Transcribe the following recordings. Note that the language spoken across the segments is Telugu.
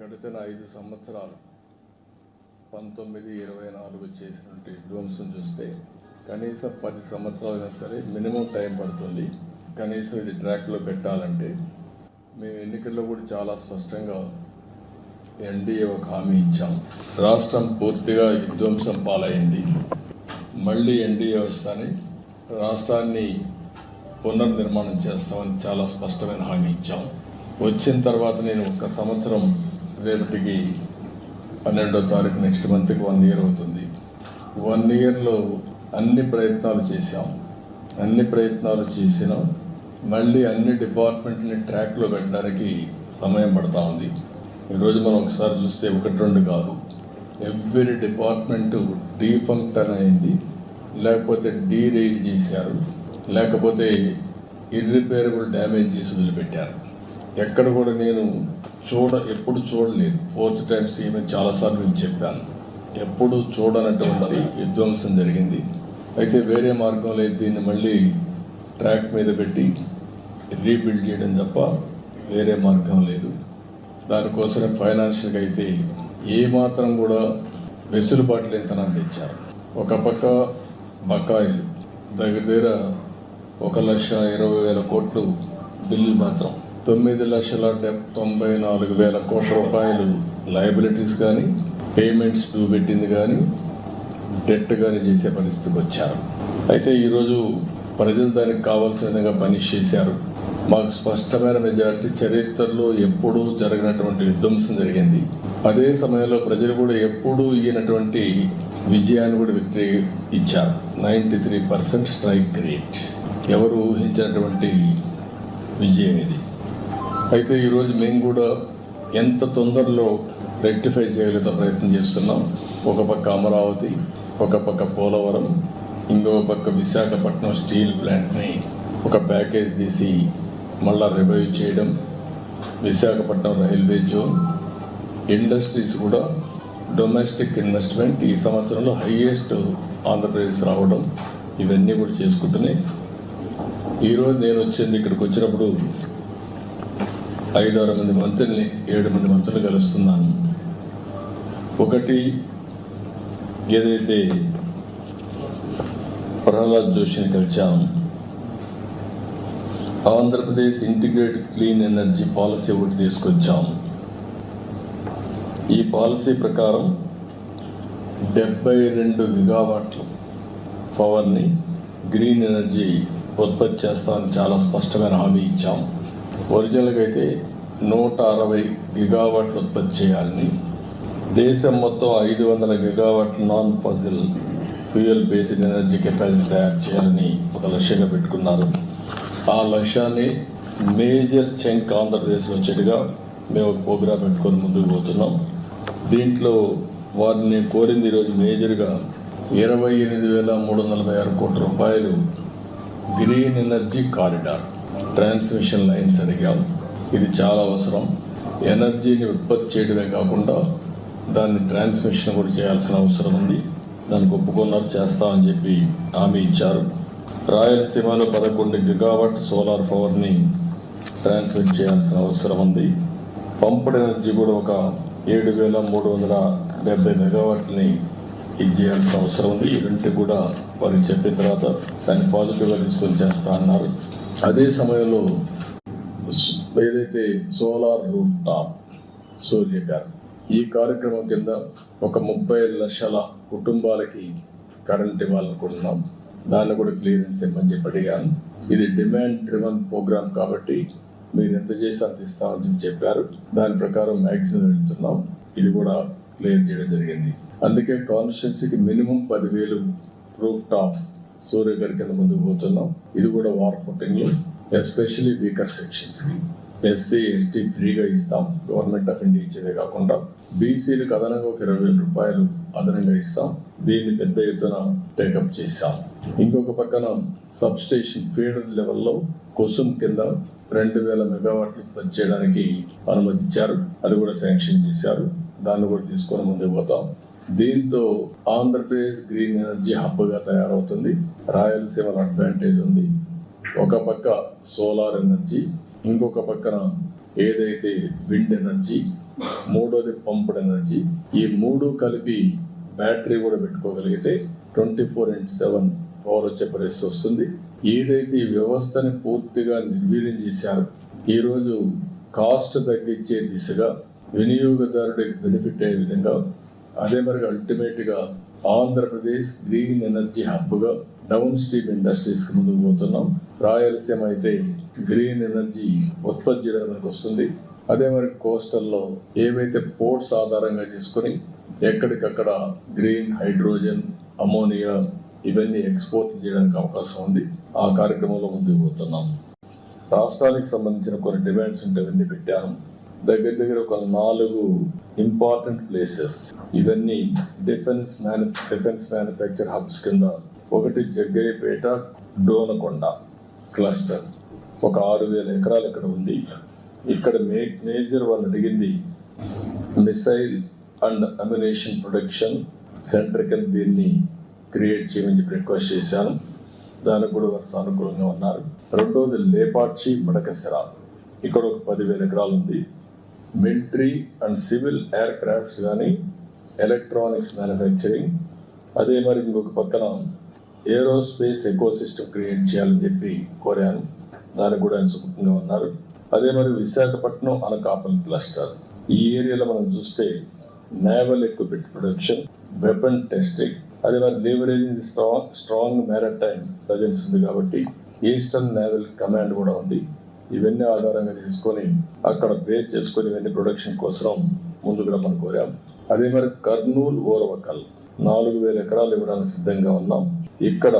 గడిచిన ఐదు సంవత్సరాలు పంతొమ్మిది ఇరవై నాలుగు చేసినటువంటి విధ్వంసం చూస్తే కనీసం పది సంవత్సరాలైనా సరే మినిమం టైం పడుతుంది. కనీసం ఇది ట్రాక్లో పెట్టాలంటే మేము ఎన్నికల్లో కూడా చాలా స్పష్టంగా ఎన్డీఏ ఒక హామీ ఇచ్చాం. రాష్ట్రం పూర్తిగా విధ్వంసం పాలైంది. మళ్ళీ ఎన్డీఏ వస్తాని రాష్ట్రాన్ని పునర్నిర్మాణం చేస్తామని చాలా స్పష్టమైన హామీ ఇచ్చాం. వచ్చిన తర్వాత నేను ఒక సంవత్సరం రేపటికి పన్నెండో తారీఖు నెక్స్ట్ మంత్కి వన్ ఇయర్ అవుతుంది. వన్ ఇయర్లో అన్ని ప్రయత్నాలు చేశాం. అన్ని ప్రయత్నాలు చేసినాం మళ్ళీ అన్ని డిపార్ట్మెంట్ని ట్రాక్లో పెట్టడానికి సమయం పడతా ఉంది. ఈరోజు మనం ఒకసారి చూస్తే ఒకటి రెండు కాదు. ఎవ్రీ డిపార్ట్మెంట్ డీఫంక్టర్ అయింది లేకపోతే డీరైల్ చేశారు. లేకపోతే ఇర్రిపేరబుల్ డ్యామేజ్ చేసి వదిలిపెట్టారు. ఎక్కడ కూడా నేను చూడ ఎప్పుడు చూడలేదు. ఫోర్త్ టైం సీఎం చాలాసార్లు నేను చెప్పాను. ఎప్పుడు చూడనటువంటి విధ్వంసం జరిగింది. అయితే వేరే మార్గం లేదు దీన్ని మళ్ళీ ట్రాక్ మీద పెట్టి రీబిల్డ్ చేయడం తప్ప వేరే మార్గం లేదు. దానికోసమే ఫైనాన్షియల్గా అయితే ఏమాత్రం కూడా వెసులుబాటు లేనితనాన్ని తెచ్చారు. ఒక పక్క బకాయిలు. దగ్గర దగ్గర ఒక లక్ష ఇరవై వేల కోట్లు బిల్లు మాత్రం. తొమ్మిది లక్షల తొంభై నాలుగు వేల కోట్ల రూపాయలు లయబిలిటీస్ కానీ పేమెంట్స్ డ్యూ పెట్టింది కానీ డెట్ కానీ చేసే పరిస్థితికి వచ్చారు. అయితే ఈరోజు ప్రజలు దానికి కావాల్సిన విధంగా పనిష్ చేశారు. మాకు స్పష్టమైన మెజారిటీ చరిత్రలో ఎప్పుడూ జరిగినటువంటి విధ్వంసం జరిగింది. అదే సమయంలో ప్రజలు కూడా ఎప్పుడూ ఈయనటువంటి విజయాన్ని కూడా విక్టరీ ఇచ్చారు. Ninety three percent strike rate. ఎవరు ఊహించినటువంటి విజయం ఇది? అయితే ఈరోజు మేము కూడా ఎంత తొందరలో రెక్టిఫై చేయగలిగే ప్రయత్నం చేస్తున్నాం. ఒక పక్క అమరావతి ఒక పక్క పోలవరం ఇంకో పక్క విశాఖపట్నం స్టీల్ ప్లాంట్ని ఒక ప్యాకేజ్ తీసి మళ్ళా రివైవ్ చేయడం విశాఖపట్నం రైల్వే జోన్ ఇండస్ట్రీస్ కూడా డొమెస్టిక్ ఇన్వెస్ట్మెంట్ ఈ సంవత్సరంలో హైయెస్ట్ ఆంధ్రప్రదేశ్ రావడం ఇవన్నీ కూడా చేసుకుంటున్నాయి. ఈరోజు నేను వచ్చింది ఇక్కడికి వచ్చినప్పుడు ఐదారు మంది మంత్రుల్ని ఏడు మంది మంత్రులు కలుస్తున్నాను. ఒకటి ఏదైతే ప్రహ్లాద్ జోషిని కలిచాం Andhra Pradesh integrated clean energy policy ఒకటి తీసుకొచ్చాం. ఈ పాలసీ ప్రకారం డెబ్బై రెండు గిగావాట్ల పవర్ని గ్రీన్ ఎనర్జీ ఉత్పత్తి చేస్తామని చాలా స్పష్టమైన హామీ ఇచ్చాం. ఒరిజినల్గా అయితే నూట అరవై గిగావాట్లు ఉత్పత్తి చేయాలని దేశం మొత్తం ఐదు వందల గిగావాట్ల non fossil fuel based energy capacity తయారు చేయాలని ఒక లక్ష్యంగా పెట్టుకున్నారు. ఆ లక్ష్యాన్ని మేజర్ చెంక్ ఆంధ్రప్రదేశ్ వచ్చేట్టుగా మేము ఒక ప్రోగ్రాం పెట్టుకొని ముందుకు పోతున్నాం. దీంట్లో వారిని కోరింది ఈరోజు మేజర్గా ఇరవై ఎనిమిది వేల మూడు వందల యాభై ఆరు కోట్ల రూపాయలు green energy corridor. Transmission lines అడిగాం. ఇది చాలా అవసరం. ఎనర్జీని ఉత్పత్తి చేయడమే కాకుండా దాన్ని ట్రాన్స్మిషన్ కూడా చేయాల్సిన అవసరం ఉంది. దానికి ఒప్పుకున్నారు చేస్తామని చెప్పి హామీ ఇచ్చారు. రాయలసీమలో పదకొండు గిగావాట్ సోలార్ పవర్ని ట్రాన్స్మిట్ చేయాల్సిన అవసరం ఉంది. పంపుడు ఎనర్జీ కూడా ఒక ఏడు వేల మూడు వందల డెబ్బై మెగావాట్ని ఇది చేయాల్సిన అవసరం ఉంది. ఈ రెండు కూడా వారికి చెప్పిన తర్వాత దాన్ని పాజిటివ్గా తీసుకొని చేస్తా అన్నారు. అదే సమయంలో ఏదైతే సోలార్ రూఫ్ టాప్ సూర్యగారు ఈ కార్యక్రమం కింద ఒక ముప్పై లక్షల కుటుంబాలకి కరెంట్ ఇవ్వాలనుకుంటున్నాం. దాన్ని కూడా క్లియరెన్స్ ఇవ్వమని చెప్పి అడిగాను. ఇది డిమాండ్ డ్రివన్ ప్రోగ్రామ్ కాబట్టి మీరు ఎంత చేసి అంత ఇస్తామని చెప్పి చెప్పారు. దాని ప్రకారం మ్యాక్సిమం వెళ్తున్నాం. ఇది కూడా క్లియర్ చేయడం జరిగింది. అందుకే కాన్స్టిట్యున్సీకి మినిమం పదివేలు రూఫ్ టాప్ సూర్యగారి కింద ముందుకు పోతున్నాం. ఇది కూడా వార్ ఫుటింగ్లో ఎస్పెషలీ వీకర్ సెక్షన్స్కి. ఎస్సీ ఎస్టీ ఫ్రీగా ఇస్తాం. గవర్నమెంట్ ఆఫ్ ఇండియా ఇచ్చేదే కాకుండా బీసీలకు అదనంగా ఒక ఇరవై వేల రూపాయలు అదనంగా ఇస్తాం. దీన్ని పెద్ద ఎత్తున టేకప్ చేస్తాం. ఇంకొక పక్కన సబ్ స్టేషన్ ఫీడర్ లెవెల్లో కుసుమ్ కింద రెండు వేల మెగావాట్లు ఉత్పత్తి చేయడానికి అనుమతించారు అది కూడా శాంక్షన్ చేశారు. దాన్ని కూడా తీసుకొని ముందుకు పోతాం. దీంతో ఆంధ్రప్రదేశ్ గ్రీన్ ఎనర్జీ హబ్గా తయారవుతుంది. రాయలసీమలో అడ్వాంటేజ్ ఉంది. ఒక పక్క సోలార్ ఎనర్జీ ఇంకొక పక్కన ఏదైతే విండ్ ఎనర్జీ మూడోది పంప్డ్ ఎనర్జీ ఈ మూడు కలిపి బ్యాటరీ కూడా పెట్టుకోగలిగితే twenty four into seven power వచ్చే పరిస్థితి వస్తుంది. ఏదైతే ఈ వ్యవస్థని పూర్తిగా నిర్వీర్యం చేశారో ఈరోజు కాస్ట్ తగ్గించే దిశగా వినియోగదారుడికి బెనిఫిట్ అయ్యే విధంగా అదే మరి అల్టిమేట్గా ఆంధ్రప్రదేశ్ గ్రీన్ ఎనర్జీ హబ్గా డౌన్ స్ట్రీమ్ ఇండస్ట్రీస్కి ముందుకు పోతున్నాం. రాయలసీమ అయితే గ్రీన్ ఎనర్జీ ఉత్పత్తి చేయడానికి వస్తుంది. అదే మరి కోస్టల్లో ఏవైతే పోర్ట్స్ ఆధారంగా చేసుకొని ఎక్కడికక్కడ గ్రీన్ హైడ్రోజన్ అమోనియా ఇవన్నీ ఎక్స్పోర్ట్ చేయడానికి అవకాశం ఉంది. ఆ కార్యక్రమంలో ముందుకు పోతున్నాం. రాష్ట్రానికి సంబంధించిన కొన్ని డిమాండ్స్ ఉంటే అవన్నీ పెట్టాను. దగ్గర దగ్గర ఒక నాలుగు ఇంపార్టెంట్ ప్లేసెస్ ఇవన్నీ defence manu defence manufacture hubs కింద ఒకటి జగ్గయ్యపేట డోనకొండ క్లస్టర్ ఒక ఆరు వేల ఎకరాలు ఇక్కడ ఉంది. ఇక్కడ మే మేజర్ వాళ్ళు అడిగింది missile and ammunition production centre కింద దీన్ని క్రియేట్ చేయమని చెప్పి రిక్వెస్ట్ చేశాను. దానికి కూడా వారు సానుకూలంగా ఉన్నారు. రెండోది లేపాక్షి మడకసిర ఇక్కడ ఒక పదివేల ఎకరాలు ఉంది. Military and civil air crafts కానీ ఎలక్ట్రానిక్స్ మ్యానుఫ్యాక్చరింగ్. అదే మరి ఇంకొక పక్కన ఏరోస్పేస్ ఎకో సిస్టమ్ క్రియేట్ చేయాలని చెప్పి కోరాను. దానికి కూడా ఆయన సుముఖంగా ఉన్నారు. అదే మరి విశాఖపట్నం అనకాపల్లి క్లస్టర్. ఈ ఏరియాలో మనం చూస్తే naval equipment production weapon testing అదే మరి leveraging strong strong maritime presence ఉంది కాబట్టి ఈస్టర్న్ నేవల్ కమాండ్ కూడా ఉంది. ఇవన్నీ ఆధారంగా తీసుకొని అక్కడ బేస్ చేసుకొని ఇవన్నీ ప్రొడక్షన్ కోసం ముందుకు రమ్మని కోరాం. అదే మరి కర్నూలు ఓరవకల్ నాలుగు వేల ఎకరాలు ఇవ్వడానికి సిద్ధంగా ఉన్నాం. ఇక్కడ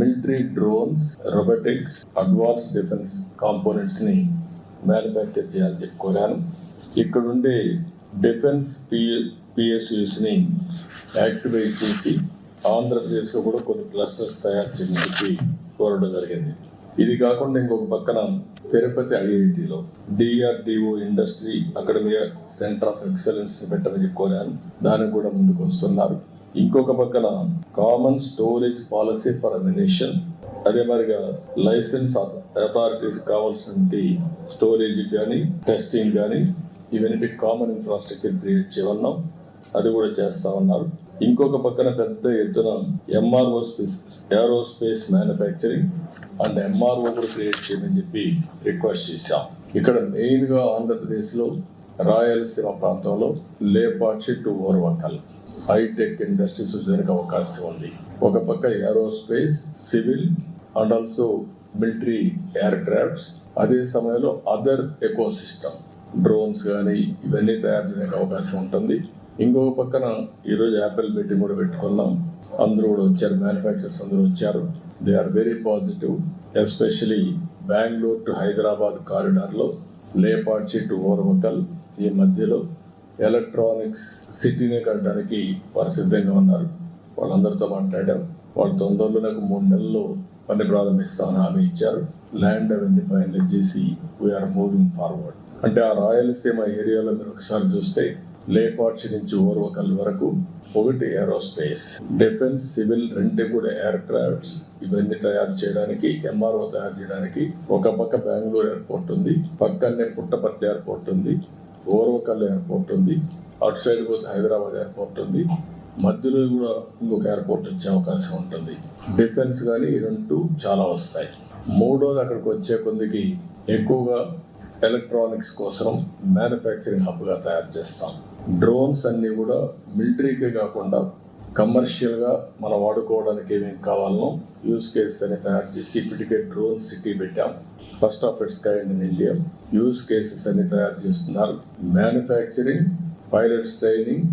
military drones robotics advance defence కాంపోనెంట్స్ని manufacture చేయాలని చెప్పి కోరాను. ఇక్కడ ఉండే డిఫెన్స్ పిఎస్యూస్ని యాక్టివేట్ చేసి ఆంధ్రప్రదేశ్లో కూడా కొన్ని క్లస్టర్స్ తయారు చేయడానికి కోరడం జరిగింది. ఇది కాకుండా ఇంకొక పక్కన తిరుపతి ఐఐటిలో DRDO industry academy centre of excellence పెట్టమని కోరాను దానికి కూడా ముందుకు వస్తున్నారు. ఇంకొక పక్కన common storage policy for ammunition అదే మరిగా లైసెన్స్ అథారిటీస్ కావాల్సినటువంటి స్టోరేజ్ కానీ టెస్టింగ్ కానీ ఇవన్నీ కామన్ ఇన్ఫ్రాస్ట్రక్చర్ క్రియేట్ చేయమన్నాం. అది కూడా చేస్తా ఉన్నారు. ఇంకొక పక్కన పెద్ద ఎత్తున MRO space aerospace manufacturing and MRO కూడా క్రియేట్ చేయమని చెప్పి రిక్వెస్ట్ చేశాం. ఇక్కడ మెయిన్గా ఆంధ్రప్రదేశ్లో రాయలసీమ ప్రాంతంలో Lepakshi to Orvakal high tech industries జరిగే అవకాశం ఉంది. ఒక పక్క aerospace civil and also military air crafts అదే సమయంలో అదర్ ఎకో సిస్టమ్ డ్రోన్స్ కానీ ఇవన్నీ తయారు చేయడానికి అవకాశం ఉంటుంది. ఇంకొక పక్కన ఈరోజు యాపిల్ మీటింగ్ కూడా పెట్టుకున్నాం. అందరూ కూడా వచ్చారు మ్యానుఫ్యాక్చర్స్ అందరూ వచ్చారు. They are very positive especially Bengaluru to Hyderabad కారిడార్లో Lepakshi to Orvakal ఈ మధ్యలో ఎలక్ట్రానిక్స్ సిటీనే కట్టడానికి వారు సిద్ధంగా ఉన్నారు. వాళ్ళందరితో మాట్లాడాం. వాళ్ళు తొందరలో నాకు మూడు నెలల్లో పని ప్రారంభిస్తామని హామీ ఇచ్చారు. ల్యాండ్ అవన్నీ ఫైనల్ చేసి వీఆర్ మూవింగ్ ఫార్వర్డ్ అంటే ఆ రాయలసీమ ఏరియాలో మీరు ఒకసారి చూస్తే లేపాక్షి నుంచి ఓర్వకల్ వరకు ఒకటి ఏరోస్పేస్ డిఫెన్స్ సివిల్ రెండు కూడా ఎయిర్ క్రాఫ్ట్స్ ఇవన్నీ తయారు చేయడానికి ఎంఆర్ఓ తయారు చేయడానికి ఒక పక్క బెంగళూరు ఎయిర్పోర్ట్ ఉంది పక్కనే పుట్టపర్తి ఎయిర్పోర్ట్ ఉంది ఓర్వకల్ ఎయిర్పోర్ట్ ఉంది అటు సైడ్ పోతే హైదరాబాద్ ఎయిర్పోర్ట్ ఉంది మధ్యలో కూడా ఇంకొక ఎయిర్పోర్ట్ వచ్చే అవకాశం ఉంటుంది. డిఫెన్స్ కానీ రెండు చాలా వస్తాయి. మూడోది అక్కడికి వచ్చే కొందికి ఎక్కువగా ఎలక్ట్రానిక్స్ కోసం మ్యానుఫ్యాక్చరింగ్ హబ్గా తయారు చేస్తాం. డ్రోన్స్ అన్నీ కూడా మిలిటరీకే కాకుండా కమర్షియల్గా మనం వాడుకోవడానికి ఏమేమి కావాలనో యూస్ కేసెస్ అని తయారు చేసి ఇప్పటికే డ్రోన్ సిటీ పెట్టాం. First of its kind in India use cases అన్ని తయారు చేస్తున్నారు. మ్యానుఫ్యాక్చరింగ్ పైలట్స్ ట్రైనింగ్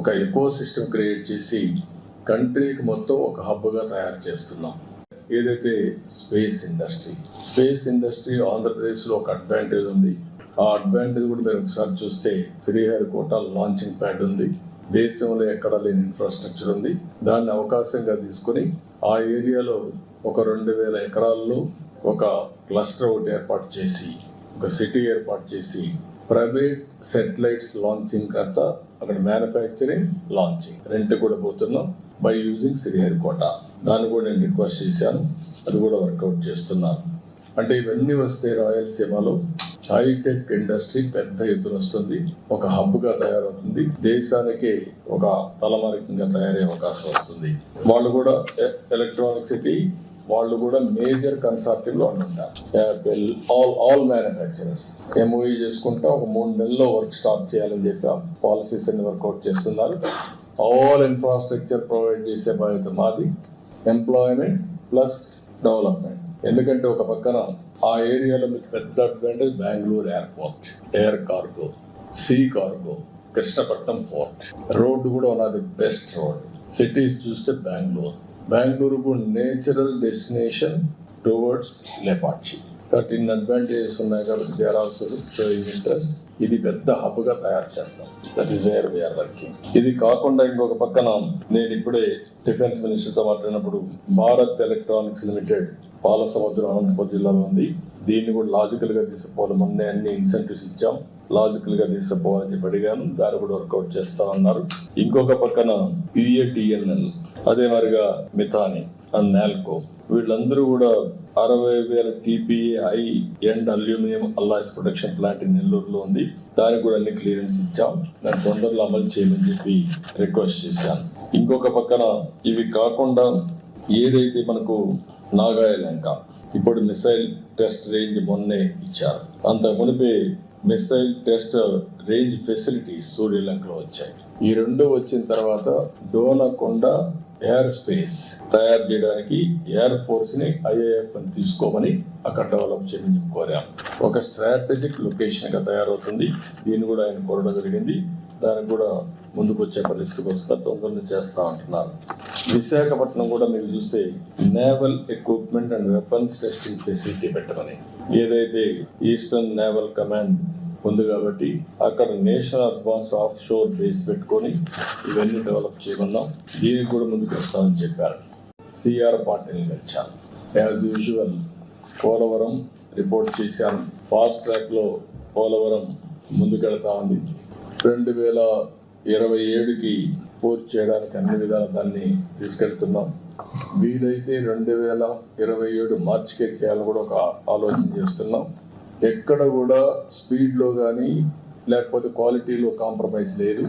ఒక ఎకో సిస్టమ్ క్రియేట్ చేసి కంట్రీకి మొత్తం ఒక హబ్గా తయారు చేస్తున్నాం. ఏదైతే స్పేస్ ఇండస్ట్రీ స్పేస్ ఇండస్ట్రీ ఆంధ్రప్రదేశ్లో ఒక అడ్వాంటేజ్ ఉంది. ఆ అడ్వాంటేజ్ కూడా మీరు ఒకసారి చూస్తే శ్రీహరికోట లాంచింగ్ ప్యాడ్ ఉంది. దేశంలో ఎక్కడ లేని ఇన్ఫ్రాస్ట్రక్చర్ ఉంది. దాన్ని అవకాశంగా తీసుకొని ఆ ఏరియాలో ఒక రెండు వేల ఎకరాల్లో ఒక క్లస్టర్ ఒకటి ఏర్పాటు చేసి ఒక సిటీ ఏర్పాటు చేసి ప్రైవేట్ సెటిలైట్స్ లాంచింగ్ కర్త అక్కడ మ్యానుఫ్యాక్చరింగ్ లాంచింగ్ రెంట్ కూడా పోతున్నాం బై యూజింగ్ శ్రీహరికోట దాన్ని కూడా నేను రిక్వెస్ట్ చేశాను. అది కూడా వర్కౌట్ చేస్తున్నాను. అంటే ఇవన్నీ వస్తే రాయలసీమలో హైటెక్ ఇండస్ట్రీ పెద్ద ఎత్తున వస్తుంది. ఒక హబ్గా తయారవుతుంది. దేశానికి ఒక తలమారికంగా తయారయ్యే అవకాశం వస్తుంది. వాళ్ళు కూడా ఎలక్ట్రానిక్ సిటీ వాళ్ళు కూడా మేజర్ కన్సార్టివ్లో ఉంటారు Apple all all manufacturers MOE చేసుకుంటా ఒక మూడు నెలల్లో వర్క్ స్టార్ట్ చేయాలని చెప్పి పాలసీస్ అన్ని వర్కౌట్ చేస్తున్నారు. ఆల్ ఇన్ఫ్రాస్ట్రక్చర్ ప్రొవైడ్ చేసే బాధ్యత మాది. ఎంప్లాయ్మెంట్ ప్లస్ డెవలప్మెంట్ ఎందుకంటే ఒక పక్కన ఆ ఏరియాలో మీకు పెద్ద advantage Bengaluru airport air cargo sea cargo Krishnapatnam port. Road కూడా ఉన్నది బెస్ట్ రోడ్ సిటీస్ చూస్తే బెంగళూరు. బెంగళూరుకు natural destination towards Lepakshi thirteen advantages ఉన్నాయి కాబట్టి దేర్ ఆల్సో ఇంట్రెస్ట్ ఇది పెద్ద హబ్గా తయారు చేస్తాం. That is where we're working ఇది కాకుండా ఇంకొక పక్కన నేను ఇప్పుడే డిఫెన్స్ మినిస్టర్తో మాట్లాడినప్పుడు భారత్ ఎలక్ట్రానిక్స్ లిమిటెడ్ పాల సముద్రం అనంతపురం జిల్లాలో ఉంది. దీన్ని కూడా లాజికల్గా తీసుకుపోవాలి మొన్నే అన్ని ఇన్సెంటివ్స్ ఇచ్చాం. లాజికల్గా తీసుకుపోవాలని చెప్పి అడిగాను. దాన్ని కూడా వర్కౌట్ చేస్తా ఉన్నారు. ఇంకొక పక్కన పిఏటిఎన్ఎల్. అదే మరిగా మిథాని. అండ్ నాల్కో వీళ్ళందరూ కూడా అరవై వేల TPA high end aluminium alloys production plant నెల్లూరులో ఉంది. దానికి కూడా అన్ని క్లియరెన్స్ ఇచ్చాం. దాన్ని తొందరలో అమలు చేయమని చెప్పి రిక్వెస్ట్ చేశాను. ఇంకొక పక్కన ఇవి కాకుండా ఏదైతే మనకు నాగాయలంక ఇప్పుడు మిసైల్ టెస్ట్ రేంజ్ మొన్నే ఇచ్చారు. అంత మునిపే మిసైల్ టెస్ట్ రేంజ్ ఫెసిలిటీస్ సూర్యలంకలో వచ్చాయి. ఈ రెండు వచ్చిన తర్వాత డోనకొండ ఎయిర్ స్పేస్ తయారు చేయడానికి ఎయిర్ ఫోర్స్ని ఐఏఎఫ్ అని తీసుకోమని అక్కడ డెవలప్ చేయమని కోరాం. ఒక స్ట్రాటజిక్ లొకేషన్గా తయారవుతుంది. దీన్ని కూడా ఆయన కోరడం జరిగింది. దానికి కూడా ముందుకు వచ్చే పరిస్థితికి వస్తా తొందరగా చేస్తా అంటున్నారు. విశాఖపట్నం కూడా మీరు చూస్తే naval equipment and weapons testing facility పెట్టమని. ఏదైతే ఈస్టర్న్ నేవల్ కమాండ్ ఉంది కాబట్టి అక్కడ national advance off shore base పెట్టుకొని ఇవన్నీ డెవలప్ చేయమన్నాం. దీనికి కూడా ముందుకు వస్తామని చెప్పారు. సిఆర్ పాటిల్ కలిశాను యాజ్ యూజువల్ పోలవరం రిపోర్ట్ చేశాను ఫాస్ట్ ట్రాక్లో పోలవరం ముందుకెళ్తా ఉంది రెండు వేల ఇరవై ఏడుకి పూర్తి చేయడానికి అన్ని విధాలు దాన్ని తీసుకెళ్తున్నాం. వీలైతే రెండు వేల ఇరవై ఏడు మార్చికే చేయాలని కూడా ఒక ఆలోచన చేస్తున్నాం. ఎక్కడ కూడా స్పీడ్లో కానీ లేకపోతే క్వాలిటీలో కాంప్రమైజ్ లేదు.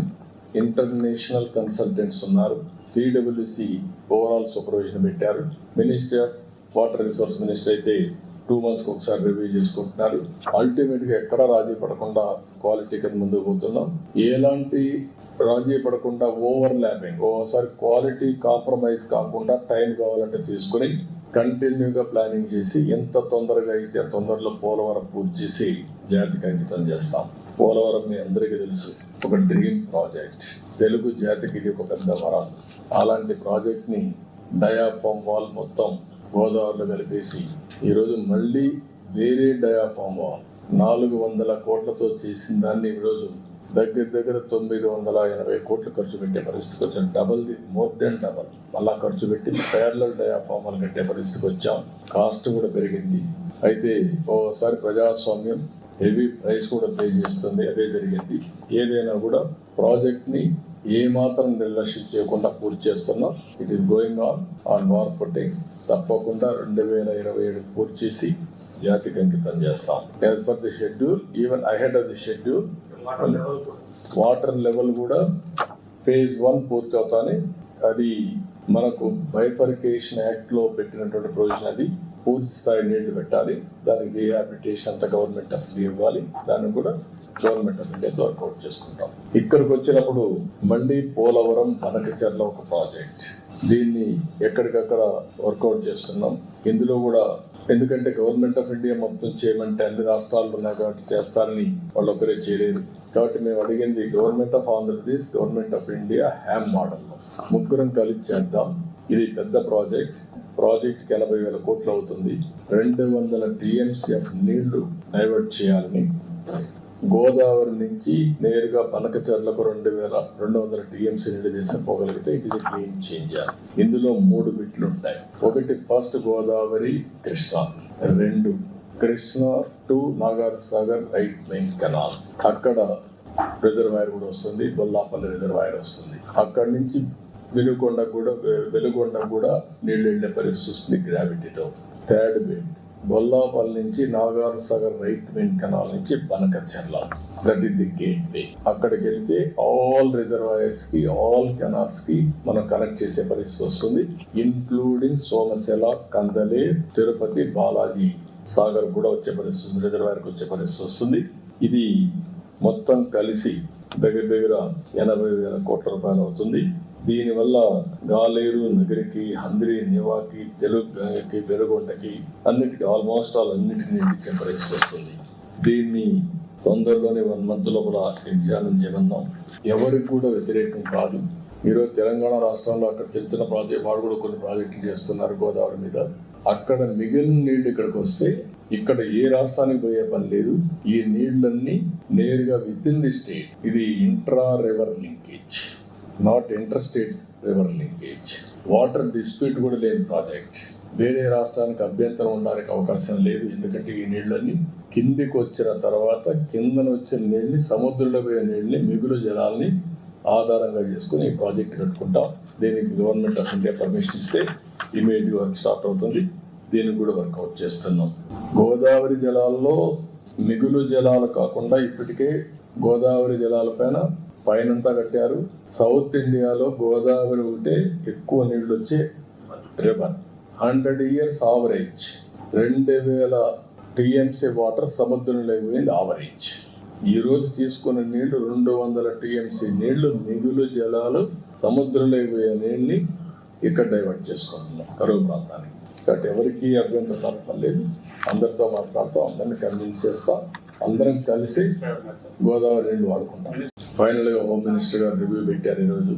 ఇంటర్నేషనల్ కన్సల్టెంట్స్ ఉన్నారు. సిడబ్ల్యూసి ఓవరాల్ సూపర్విజన్ పెట్టారు. Ministry of water resource minister అయితే టూ మంత్స్కి ఒకసారి రివ్యూ చేసుకుంటున్నారు. అల్టిమేట్గా ఎక్కడ రాజీ పడకుండా క్వాలిటీ కింద ముందుకు పోతున్నాం. ఎలాంటి రాజీ పడకుండా ఓవర్ ల్యాపింగ్ ఓసారి క్వాలిటీ కాంప్రమైజ్ కాకుండా టైం కావాలంటే తీసుకుని కంటిన్యూగా ప్లానింగ్ చేసి ఎంత తొందరగా అయితే తొందరలో పోలవరం పూర్తి చేసి జాతికి అంకితం చేస్తాం. పోలవరం మీ అందరికీ తెలుసు ఒక డ్రీమ్ ప్రాజెక్ట్ తెలుగు జాతికి ఇది ఒక పెద్ద వరం. అలాంటి ప్రాజెక్ట్ని డయాఫామ్ వాల్ మొత్తం గోదావరిలో కలిపేసి ఈరోజు మళ్ళీ వేరే డయాఫామ్ వాల్ నాలుగు వందల కోట్లతో చేసిన దాన్ని ఈరోజు దగ్గర దగ్గర తొమ్మిది వందల ఎనభై కోట్లు ఖర్చు పెట్టే పరిస్థితికి వచ్చాం. Double the more than double మళ్ళా ఖర్చు పెట్టి పేర్ల డయాఫామాలు కట్టే పరిస్థితికి వచ్చాం. కాస్ట్ కూడా పెరిగింది. అయితే ఓసారి ప్రజాస్వామ్యం హెవీ ప్రైస్ కూడా పే చేస్తుంది. అదే జరిగింది. ఏదైనా కూడా ప్రాజెక్ట్ని ఏమాత్రం నిర్లక్ష్యం చేయకుండా పూర్తి చేస్తున్నాం. It is going on on war footing తప్పకుండా రెండు వేల ఇరవై ఏడు పూర్తి చేసి జాతికి అంకితం చేస్తాం. As per the schedule even ahead of the schedule water level కూడా. ఫేజ్ వన్ పూర్తి అవుతానే అది మనకు బైఫర్కేషన్ యాక్ట్లో పెట్టినటువంటి ప్రొవిజన్ అది పూర్తి స్థాయి నీళ్ళు పెట్టాలి. దానికి రీహాబిలిటేషన్ అంతా గవర్నమెంట్ ఆఫ్ ఇండియా ఇవ్వాలి. దాన్ని కూడా గవర్నమెంట్ ఆఫ్ ఇండియా వర్కౌట్ చేసుకుంటాం. ఇక్కడికి వచ్చినప్పుడు మళ్ళీ పోలవరం బనకచర్ల ఒక ప్రాజెక్ట్ దీన్ని ఎక్కడికక్కడ వర్కౌట్ చేస్తున్నాం. ఇందులో కూడా ఎందుకంటే గవర్నమెంట్ ఆఫ్ ఇండియా మొత్తం చేయమంటే అన్ని రాష్ట్రాలు ఉన్నాయి కాబట్టి చేస్తారని వాళ్ళు ఒకరే చేయలేదు. కాబట్టి మేము అడిగింది government of Andhra Pradesh government of India HAM model ముగ్గురం కలిసి చేద్దాం. ఇది పెద్ద ప్రాజెక్ట్ ప్రాజెక్ట్కి ఎనభై వేల కోట్లు అవుతుంది. రెండు వందల టీఎంసీఎఫ్ నీళ్ళు డైవర్ట్ చేయాలని గోదావరి నుంచి నేరుగా పనకచర్లకు రెండు వేల రెండు వందల టీఎంసీ నీళ్ళు తీసుకుపోగలిగితే ఇట్ ఇస్ గేమ్ చేంజర్ ఇందులో మూడు బిట్లు ఉంటాయి. ఒకటి ఫస్ట్ గోదావరి కృష్ణా రెండు Krishna to Nagar Sagar right main canal అక్కడ రిజర్వాయర్ కూడా వస్తుంది బొల్లాపల్లి రిజర్వాయర్ వస్తుంది. అక్కడి నుంచి వెలుగొండ కూడా వెలుగొండ కూడా నీళ్ళు వెళ్ళే పరిస్థితి వస్తుంది గ్రావిటీతో థర్డ్ బిట్ బొల్లాపల్లి నుంచి Nagar Sagar right main canal నుంచి Banakacherla that is the gateway అక్కడికి వెళ్తే ఆల్ రిజర్వాయర్స్కి ఆల్ కెనాల్స్కి మనం కనెక్ట్ చేసే పరిస్థితి వస్తుంది. ఇన్క్లూడింగ్ సోమశిల కందలే తిరుపతి బాలాజీ సాగర్ కూడా వచ్చే పరిస్థితి వస్తుంది రిజర్వాయర్కి వచ్చే పరిస్థితి వస్తుంది. ఇది మొత్తం కలిసి దగ్గర దగ్గర ఎనభై వేల కోట్ల రూపాయలు అవుతుంది. దీనివల్ల గాలేరు నగరికి హంద్రి నివాకి తెలుగుకి గంగకి బెరగొండకి అన్నిటికీ ఆల్మోస్ట్ ఆల్ అన్నిటికీ ఇచ్చే పరిస్థితి వస్తుంది దీన్ని తొందరలోనే వన్ మంత్ లోపల ఎగ్జామిన్ చేయమన్నాం ఎవరికి కూడా వ్యతిరేకం కాదు. ఈరోజు తెలంగాణ రాష్ట్రంలో అక్కడ చిన్న చిన్న ప్రాజెక్ట్ వాడు కూడా కొన్ని ప్రాజెక్టులు చేస్తున్నారు గోదావరి మీద. అక్కడ మిగిలిన నీళ్ళు ఇక్కడికి వస్తే ఇక్కడ ఏ రాష్ట్రానికి పోయే పని లేదు. ఈ నీళ్ళన్నీ నేరుగా విత్ ఇన్ ది స్టేట్ ఇది intra river linkage not interstate river linkage water dispute కూడా లేని ప్రాజెక్ట్. వేరే రాష్ట్రానికి అభ్యంతరం ఉండడానికి అవకాశం లేదు. ఎందుకంటే ఈ నీళ్ళని కిందికి వచ్చిన తర్వాత కిందన వచ్చిన నీళ్ళని సముద్రంలో పోయే నీళ్ళని మిగులు జలాల్ని ఆధారంగా చేసుకుని ఈ ప్రాజెక్ట్ కట్టుకుంటాం. దీనికి గవర్నమెంట్ ఆఫ్ ఇండియా పర్మిషన్ ఇస్తే ఇమీడియట్ వర్క్ స్టార్ట్ అవుతుంది. దీనికి కూడా వర్కౌట్ చేస్తున్నాం. గోదావరి జలాల్లో మిగులు జలాలు కాకుండా ఇప్పటికే గోదావరి జలాలపైన పైనంతా కట్టారు. సౌత్ ఇండియాలో గోదావరి ఉంటే ఎక్కువ నీళ్ళు వచ్చే రివర్. Hundred years average. రెండు వేల టీఎంసీ వాటర్ సముద్రంలో పోయింది ఆవరేజ్. ఈరోజు తీసుకున్న నీళ్ళు రెండు వందల టీఎంసీ నీళ్ళు మిగులు జలాలు సముద్రంలో పోయే నీళ్ళని ఇక్కడ డైవర్ట్ చేసుకుంటున్నాం కరువు ప్రాంతానికి. కాబట్టి ఎవరికి అభ్యంతరం కలపలేదు అందరితో మాట్లాడుతూ అందరిని కన్విన్స్ చేస్తా. అందరం కలిసి గోదావరి నీళ్ళు వాడుకుంటాం. ఫైనల్గా హోమ్ మినిస్టర్ గారు రివ్యూ పెట్టారు ఈరోజు.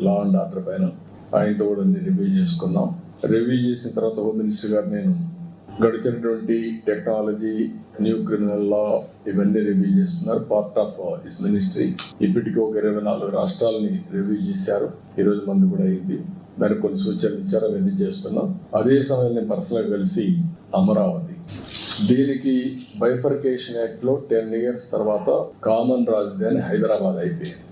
లా అండ్ ఆర్డర్ పైన. ఆయనతో కూడా రివ్యూ చేసుకున్నాం. రివ్యూ చేసిన తర్వాత హోమ్ మినిస్టర్ గారు నేను గడిచినటువంటి టెక్నాలజీ న్యూ క్రిమినల్ లా ఇవన్నీ రివ్యూ చేస్తున్నారు. పార్ట్ ఆఫ్ హిస్ మినిస్ట్రీ ఇప్పటికీ ఒక ఇరవై నాలుగు రాష్ట్రాలని రివ్యూ చేశారు. ఈరోజు మందు కూడా అయింది. దానికి కొన్ని సూచనలు ఇచ్చారు అవన్నీ చేస్తున్నాం. అదే సమయంలో నేను పర్సనల్గా కలిసి అమరావతి దీనికి బైఫర్కేషన్ యాక్ట్లో టెన్ ఇయర్స్ తర్వాత కామన్ రాజధాని హైదరాబాద్ అయిపోయింది.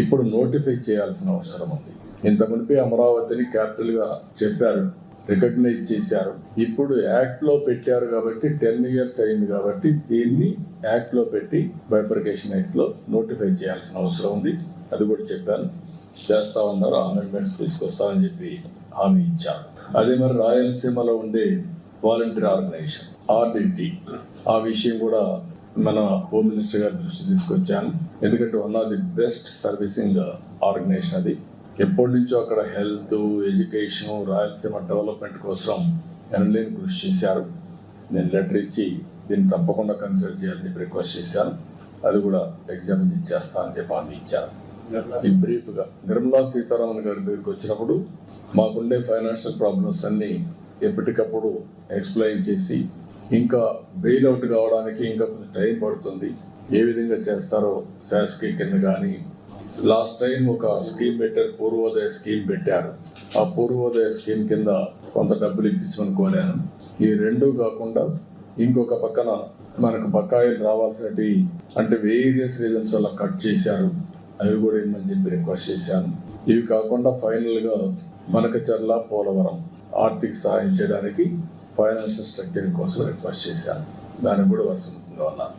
ఇప్పుడు నోటిఫై చేయాల్సిన అవసరం ఉంది. ఇంత మునిపి అమరావతిని క్యాపిటల్గా చెప్పారు రికగ్నైజ్ చేశారు. ఇప్పుడు యాక్ట్లో పెట్టారు కాబట్టి టెన్ ఇయర్స్ అయింది కాబట్టి దీన్ని యాక్ట్లో పెట్టి బైఫర్కేషన్ యాక్ట్లో నోటిఫై చేయాల్సిన అవసరం ఉంది. అది కూడా చెప్పాను. చేస్తా ఉన్నారు అమెండ్మెంట్స్ తీసుకొస్తామని చెప్పి హామీ ఇచ్చారు. అదే మరి రాయలసీమలో ఉండే వాలంటీర్ ఆర్గనైజేషన్ ఆర్డిటి. ఆ విషయం కూడా మన హోమ్ మినిస్టర్ గారి దృష్టి తీసుకొచ్చాను. ఎందుకంటే one of the best servicing organisation అది. ఎప్పటి నుంచో అక్కడ హెల్త్ ఎడ్యుకేషన్ రాయలసీమ డెవలప్మెంట్ కోసం ఎనలేని కృషి చేశారు. నేను లెటర్ ఇచ్చి దీన్ని తప్పకుండా కన్సిడర్ చేయాలని చెప్పి రిక్వెస్ట్ చేశాను. అది కూడా ఎగ్జామిన్ ఇచ్చేస్తా అని చెప్పి హామీ ఇచ్చారు. ఈ బ్రీఫ్గా నిర్మలా సీతారామన్ గారి దగ్గరికి వచ్చినప్పుడు మాకుండే ఫైనాన్షియల్ ప్రాబ్లమ్స్ అన్ని ఎప్పటికప్పుడు ఎక్స్ప్లెయిన్ చేసి ఇంకా బెయిల్ అవుట్ కావడానికి ఇంకా కొంచెం టైం పడుతుంది. ఏ విధంగా చేస్తారో శాసకి కింద కానీ లాస్ట్ టైం ఒక స్కీమ్ పెట్టారు పూర్వోదయ స్కీమ్ పెట్టారు. ఆ పూర్వోదయ స్కీమ్ కింద కొంత డబ్బులు ఇప్పించమని కోరాను. ఈ రెండు కాకుండా ఇంకొక పక్కన మనకు బకాయిలు రావాల్సినవి అంటే వేరియస్ రీజన్స్ అలా కట్ చేశారు. అవి కూడా ఇమ్మని చెప్పి రిక్వెస్ట్ చేశాను. ఇవి కాకుండా ఫైనల్గా మనకచర్ల పోలవరం ఆర్థిక సహాయం చేయడానికి ఫైనాన్షియల్ స్ట్రక్చర్ కోసం రిక్వెస్ట్ చేశాను. దానికి కూడా వర్షం ఉన్నారు